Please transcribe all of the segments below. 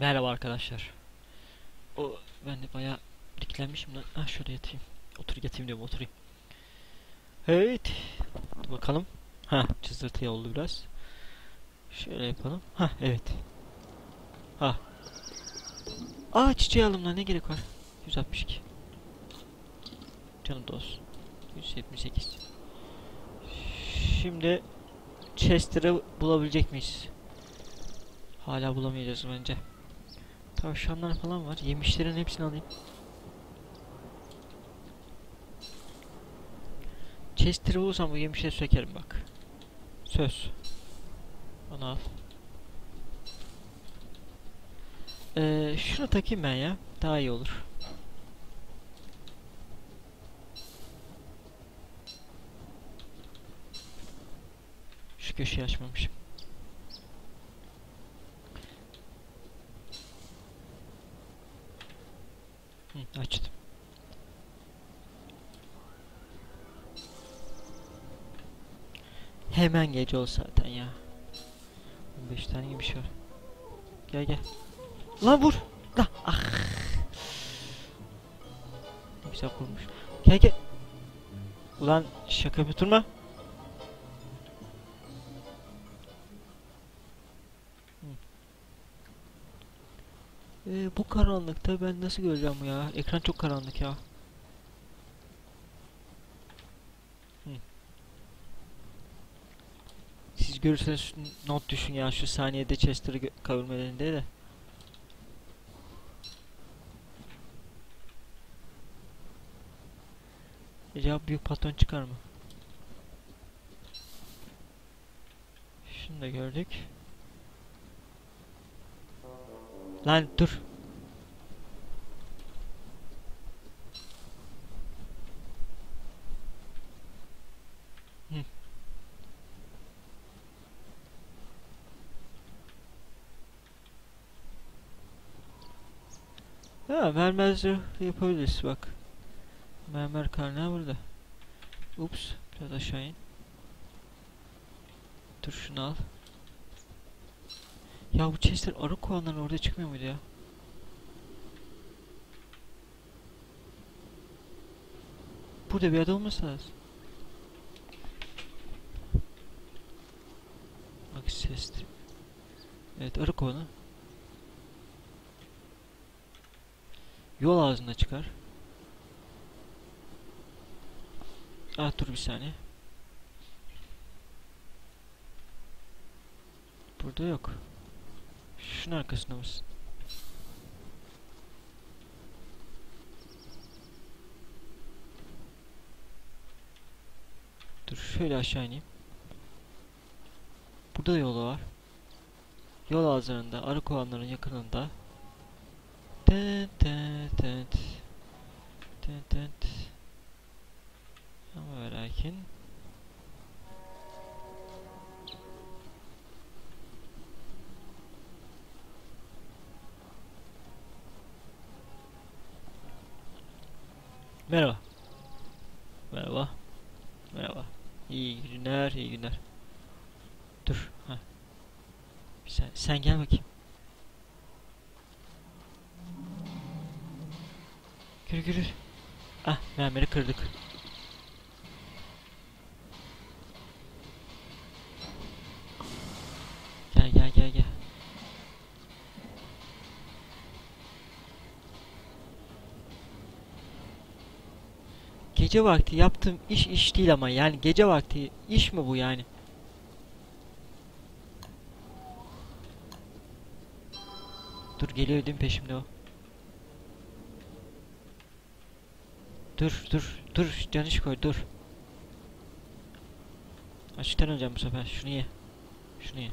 Merhaba arkadaşlar. O ben de bayağı diklenmişim lan. Ah şurada yatayım. Otur yatayım diyorum oturayım. Evet. Bakalım. Ha çizdirtı oldu biraz. Şöyle yapalım. Ha evet. Ha. Aa çiçeği aldım lan ne gerek var? 162. Canım dost. 178. Şimdi Chester'ı bulabilecek miyiz? Hala bulamayacağız bence. Tavşanlar falan var. Yemişlerin hepsini alayım. Chester'ı bulursam bu yemişleri sökerim bak. Söz. Onu al. Ee, şunu takayım ben ya. Daha iyi olur. Şu köşeyi açmamışım. Hı, açtım. Hemen gece ol zaten ya. 15 tane gibi bir şey var. Gel gel. Lan vur. Lan ah. Ne güzel vurmuş. Gel gel. Ulan şaka yapıyorsun Ee, bu karanlıkta ben nasıl göreceğim ya? Ekran çok karanlık ya. Siz görürseniz not düşün ya şu saniyede Chester'ı kavurmalarında da. Acaba büyük patron çıkar mı? Şunu da gördük. Lan dur. Ha mermer yapabiliriz bak. Mermer karnı burada. Ups biraz aşağı in. Dur şunu al. Ya bu chestler arı kovanların orada çıkmıyor muydu ya? Burada bir yerde olması lazım. Bak ses. Evet arı kovanı. Yol ağzında çıkar. Ah dur bir saniye. Burada yok. Şunun arkasında mısın? Dur şöyle aşağı ineyim. Burada da yolu var. Yol ağızlarında, arı kovanların yakınında. Tıt tıt tıt. Tıt tıt. Ama lakin Merhaba. Merhaba. Merhaba. İyi günler, iyi günler. Dur. Ha. Sen, sen gel bakayım. Yürü yürü. Ah, mermeri kırdık. Gece vakti yaptığım iş iş değil ama yani gece vakti iş mi bu yani? Dur geliyor değil mi peşimde o? Dur dur dur yanlış koy dur. Açıktan öleceğim bu sefer şunu ye. Şunu ye.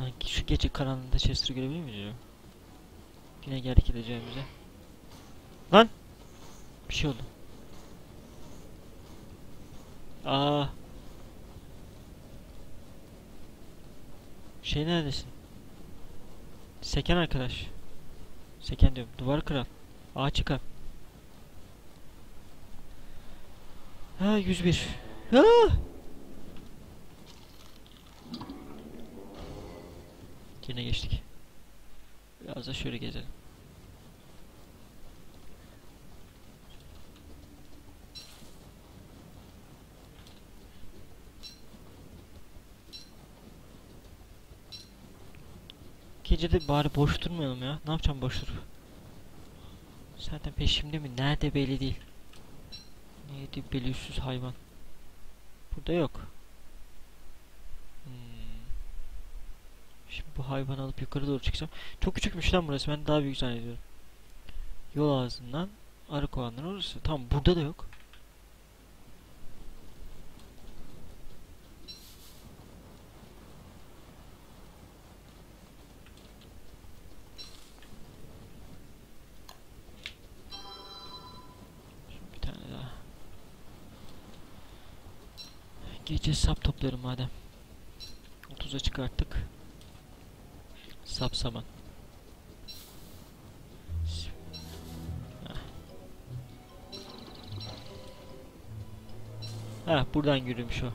Lan şu gece karanlığında Chester'ı görebilir acaba? Yine gerek edeceğimize. Lan! Bir şey oldu. Aa. Şey neredesin? Seken arkadaş. Seken diyorum. Duvar kırar. Ağa çıkar. Ha 101. Ha! Yine geçtik. Biraz da şöyle gezelim. Gece de bari boş durmayalım ya. Ne yapacağım boş durup? Zaten peşimde mi? Nerede belli değil. Neydi belirsiz hayvan. Burada yok. Hmm. Şimdi bu hayvanı alıp yukarı doğru çıkacağım. Çok küçükmüş lan burası. Ben daha büyük zannediyorum. Yol ağzından arı kovanları orası. Tamam burada da yok. Bir tane daha. Gece sap toplarım madem. 30'a çıkarttık. Sap saman. S- Heh. Heh buradan yürümüş o.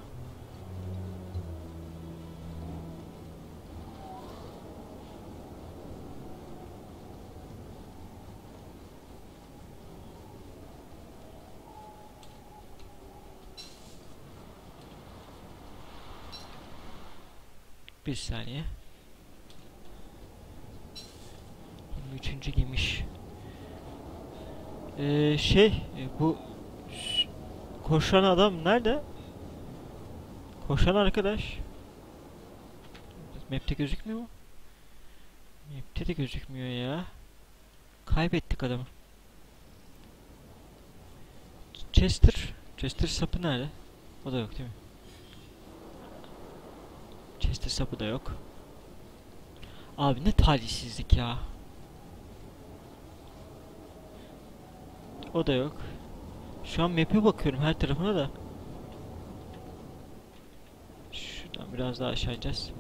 Bir saniye. 23. giymiş. Ee, şey e, bu koşan adam nerede? Koşan arkadaş. Map'te gözükmüyor mu? Map'te de gözükmüyor ya. Kaybettik adamı. Chester. Chester sapı nerede? O da yok değil mi? Chester sapı da yok. Abi ne talihsizlik ya. O da yok. Şu an map'e bakıyorum her tarafına da. Şuradan biraz daha aşağı ineceğiz.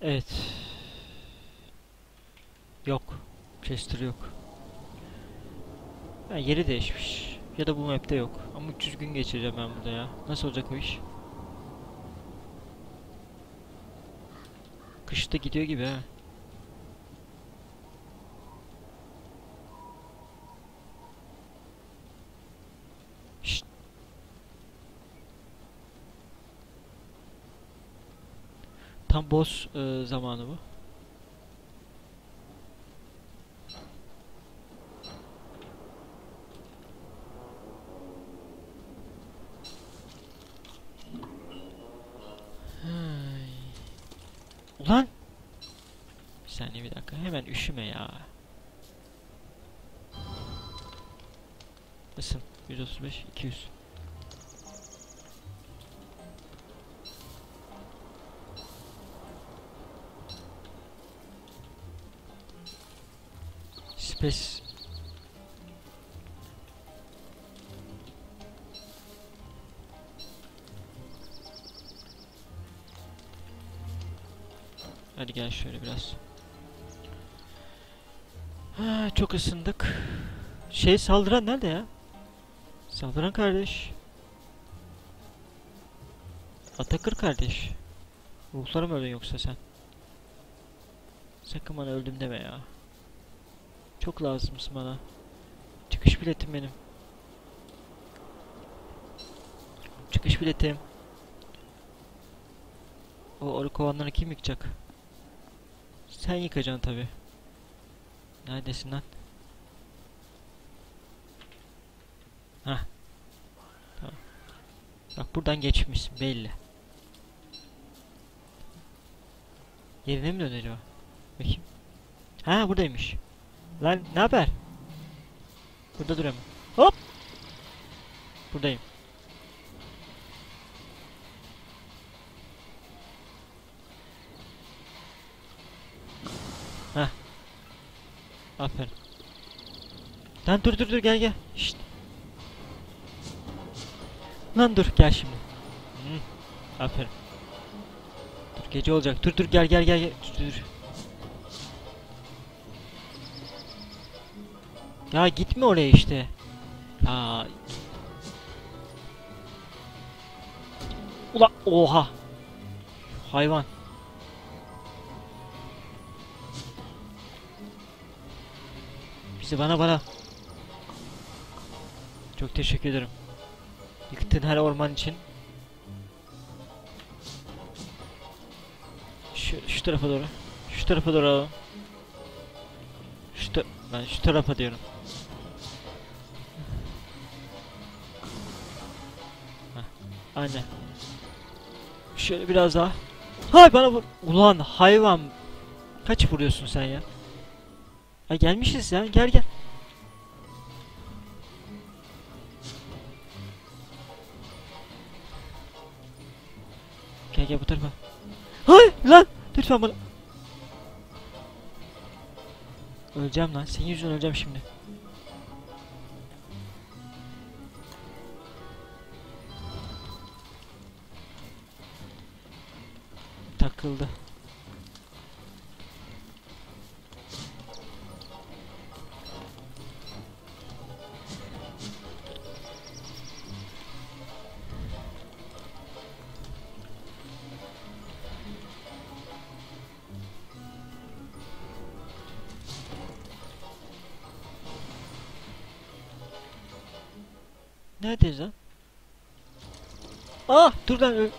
Evet. Yok. Chester yok. Ha, yeri değişmiş. Ya da bu map'te yok. Ama 300 gün geçireceğim ben burada ya. Nasıl olacak o iş? Kışta gidiyor gibi ha. Tam boss e, zamanı bu. Hay. Ulan! Bir saniye bir dakika. Hemen üşüme ya. Isın. 135, 200. Space. Hadi gel şöyle biraz. Ha, çok ısındık. Şey saldıran nerede ya? Saldıran kardeş. Atakır kardeş. Ruhlarım öldün yoksa sen. Sakın bana öldüm deme ya. Çok lazımsın bana. Çıkış biletim benim. Çıkış biletim. O arı kovanlarını kim yıkacak? Sen yıkacaksın tabi. Neredesin lan? Hah. Tamam. Bak buradan geçmişsin belli. Yerine mi döndü acaba? Bakayım. Ha buradaymış. Lan ne haber? Burada duramam. Hop! Buradayım. Heh. Aferin. Lan dur dur dur gel gel. Şşt. Lan dur gel şimdi. Hı. Aferin. Dur gece olacak. Dur dur gel gel gel gel. Dur, dur. Ya gitme oraya işte. Ya Ula oha. Hayvan. Bizi bana bana. Çok teşekkür ederim. Yıktığın her orman için. Şu, şu tarafa doğru. Şu tarafa doğru alalım. Şu ta ben şu tarafa diyorum. Heh, aynen. Şöyle biraz daha. Hay bana vur. Ulan hayvan. Kaç vuruyorsun sen ya? Ay gelmişiz ya. Gel gel. Gel gel bu tarafa. Hay lan. Lütfen bana. Öleceğim lan. Senin yüzünden öleceğim şimdi. Takıldı. Dur lan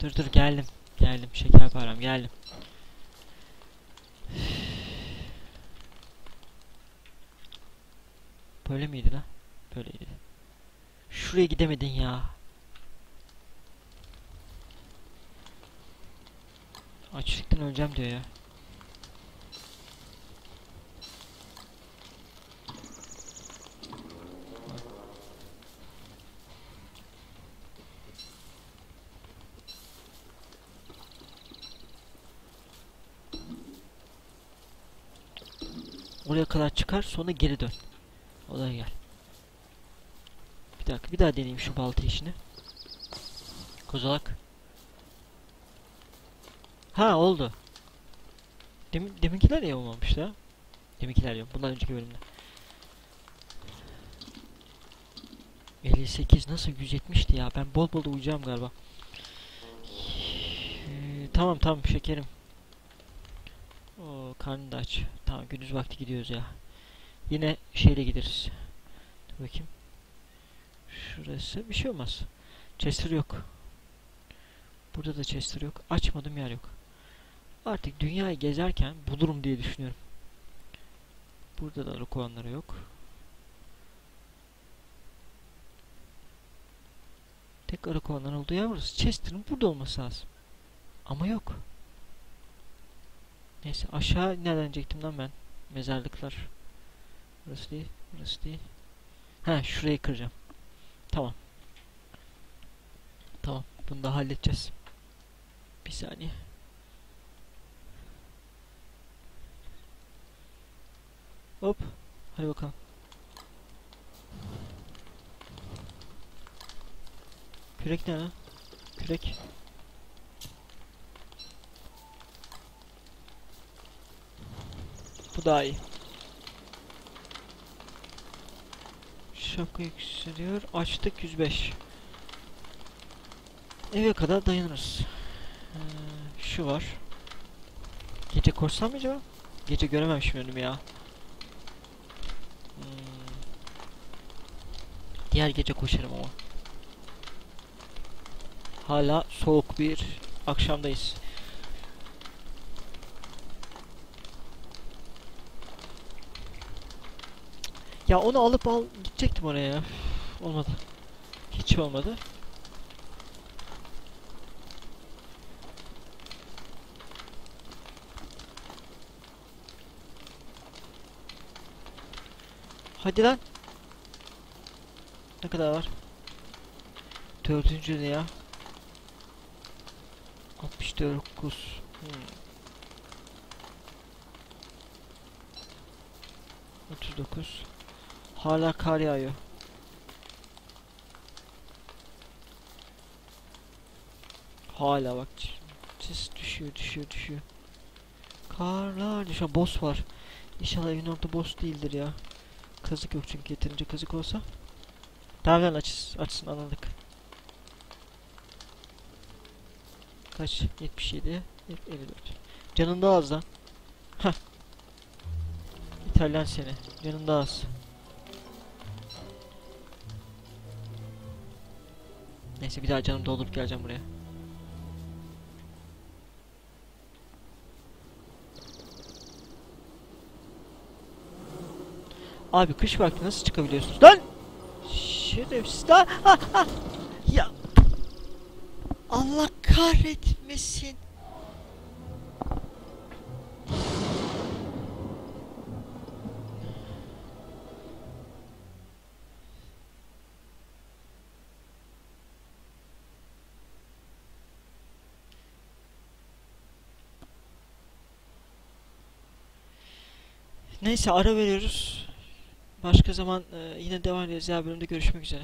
Dur dur geldim. Geldim şekerparem geldim. Böyle miydi lan? Böyleydi. Şuraya gidemedin ya. Açlıktan öleceğim diyor ya. Oraya kadar çıkar sonra geri dön. Olaya gel. Bir dakika bir daha deneyeyim şu balta işini. Kozalak. Ha oldu. Demin, deminkiler niye olmamıştı ha? Deminkiler yok. Bundan önceki bölümde. 58 nasıl 170'ti ya? Ben bol bol uyuyacağım galiba. Ee, tamam tamam şekerim. O karnın da aç. Tamam gündüz vakti gidiyoruz ya. Yine şeyle gideriz. Dur bakayım. Şurası bir şey olmaz. Chester yok. Burada da Chester yok. Açmadım yer yok. Artık dünyayı gezerken bulurum diye düşünüyorum. Burada da arı kovanları yok. Tek arı kovanların olduğu yer burası. Chester'ın burada olması lazım. Ama yok. Neyse aşağı nereden inecektim lan ben? Mezarlıklar. Burası değil. Burası değil. Ha şurayı kıracağım. Tamam. Tamam. Bunu da halledeceğiz. Bir saniye. Hop. Hadi bakalım. Kürek ne lan? Kürek. Bu daha iyi. Şapka yükseliyor. Açtık 105. Eve kadar dayanırız. Ee, şu var. Gece koşsam mı acaba? Gece görememişim önümü ya. Hmm. Diğer gece koşarım ama. Hala soğuk bir akşamdayız. Ya onu alıp al gidecektim oraya ya. Olmadı. Hiç olmadı. Hadi lan. Ne kadar var? Dördüncü ne ya? 69. Hmm. 39. Hala kar yağıyor. Hala bak. Sis düşüyor, düşüyor, düşüyor. Karlar düşüyor. Boss var. İnşallah evin orada boss değildir ya. Kazık yok çünkü yeterince kazık olsa. Tamam lan açız, açsın anladık. Kaç? 77, 54. Canın daha az lan. Hah. İtalyan seni. Canın daha az. Neyse bir daha canım doldurup geleceğim buraya. Abi kış vakti nasıl çıkabiliyorsunuz? Lan! Şerefsiz lan! Ah, ah! Ya! Allah kahretmesin. Neyse ara veriyoruz. Başka zaman e, yine devam ederiz. Diğer bölümde görüşmek üzere.